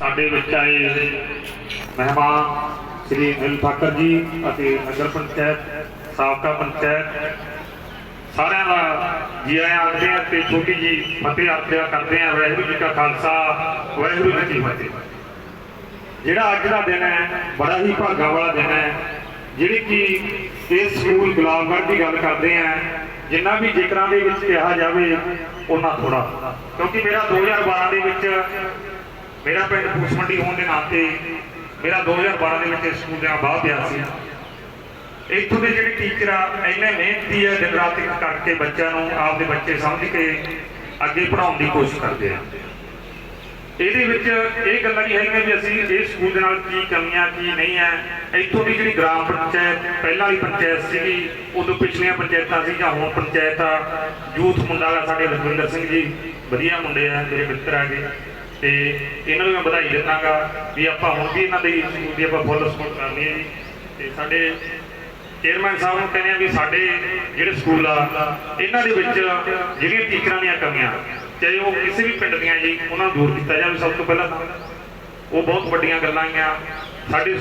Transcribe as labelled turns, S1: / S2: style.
S1: ਸਾਡੇ ਵਿੱਚ ਆਏ ਮਹਿਮਾਨ ਸ੍ਰੀ ਨਿਲ ਠਾਕਰ ਜੀ ਅਤੇ ਨਗਰ ਪੰਚਾਇਤ, ਸਾਬਕਾ ਪੰਚਾਇਤ, ਸਾਰਿਆਂ ਦਾ ਜੀ ਆਇਆਂ ਆਖਦੇ ਆ ਤੇ ਛੋਟੀ ਜੀ ਫਤਿਹ ਅਰਪਿਆ ਕਰਦੇ ਆ, ਵਾਹਿਗੁਰੂ ਜੀ ਕਾ ਖਾਲਸਾ, ਵਾਹਿਗੁਰੂ ਜੀ ਕੀ ਫਤਿਹ। ਜਿਹੜਾ ਅੱਜ ਦਾ ਦਿਨ ਹੈ, ਬੜਾ ਹੀ ਭਾਗਾ ਵਾਲਾ ਦਿਨ ਹੈ, ਜਿਹੜੀ ਕਿ ਇਸ ਸਕੂਲ ਗੁਲਾਬਗੜ੍ਹ ਦੀ ਗੱਲ ਕਰਦੇ ਆ, ਜਿੰਨਾ ਵੀ ਜ਼ਿਕਰਾਂ ਦੇ ਵਿੱਚ ਕਿਹਾ ਜਾਵੇ, ਉਹਨਾਂ ਥੋੜਾ ਕਿਉਂਕਿ ਮੇਰਾ 2012 ਦੇ ਵਿੱਚ ਮੇਰਾ ਪਿੰਡ ਪੂਸ ਮੰਡੀ ਹੋਣ ਦੇ ਨਾਤੇ ਮੇਰਾ 2012 ਦੇ ਵਿੱਚ ਸਕੂਲ ਦੇ ਨਾਲ ਪਿਆ ਸੀ। ਇੱਥੋਂ ਦੇ ਜਿਹੜੇ ਟੀਚਰ ਆ, ਇੰਨੇ ਮਿਹਨਤੀ ਆ, ਦਿਨ ਰਾਤ ਇੱਕ ਕਰਕੇ ਬੱਚਿਆਂ ਨੂੰ ਆਪਦੇ ਬੱਚੇ ਸਮਝ ਕੇ ਅੱਗੇ ਪੜਾਉਣ ਦੀ ਕੋਸ਼ਿਸ਼ ਕਰਦੇ ਆ। ਇਹਦੇ ਵਿੱਚ ਇਹ ਗੱਲਾਂ ਨਹੀਂ ਹੈਗੀਆਂ ਵੀ ਅਸੀਂ ਇਸ ਸਕੂਲ ਦੇ ਨਾਲ ਕੀ ਕਮੀਆਂ, ਕੀ ਨਹੀਂ ਹੈ ਇੱਥੋਂ ਦੀ ਜਿਹੜੀ ਗ੍ਰਾਮ ਪੰਚਾਇਤ, ਪਹਿਲਾਂ ਵਾਲੀ ਪੰਚਾਇਤ ਸੀਗੀ, ਉਦੋਂ ਪਿਛਲੀਆਂ ਪੰਚਾਇਤਾਂ ਸੀ ਜਾਂ ਹੁਣ ਪੰਚਾਇਤ ਆ। ਯੂਥ ਮੁੰਡਾ ਗਾ ਸਾਡੇ ਲਖਵਿੰਦਰ ਸਿੰਘ ਜੀ, ਵਧੀਆ ਮੁੰਡੇ ਆ, ਮੇਰੇ ਮਿੱਤਰ ਆਗੇ ਤੇ ਇਹਨਾਂ ਨੂੰ ਮੈਂ ਵਧਾਈ ਦਿੰਦਾਗਾ ਵੀ ਆਪਾਂ ਹੁਣ ਵੀ ਇਹਨਾਂ ਦੀ ਸਕੂਲ ਦੀ ਆਪਾਂ ਫੁੱਲ ਸਪੋਰਟ ਕਰਨੀ ਹੈ ਜੀ। ਤੇ ਸਾਡੇ ਚੇਅਰਮੈਨ ਸਾਹਿਬ ਨੂੰ ਕਹਿੰਦੇ ਆ ਵੀ ਸਾਡੇ ਜਿਹੜੇ ਸਕੂਲ ਆ, ਇਹਨਾਂ ਦੇ ਵਿੱਚ ਜਿਹੜੀਆਂ ਟੀਚਰਾਂ ਦੀਆਂ ਕਮੀਆਂ, ਚਾਹੇ ਉਹ ਕਿਸੇ ਵੀ ਪਿੰਡ ਦੀਆਂ ਜੀ, ਉਹਨਾਂ ਨੂੰ ਦੂਰ ਕੀਤਾ ਜਾਵੇ ਸਭ ਤੋਂ ਪਹਿਲਾਂ ਉਹ ਬਹੁਤ ਵੱਡੀਆਂ ਗੱਲਾਂ ਆਈਆਂ। ਸਾਡੇ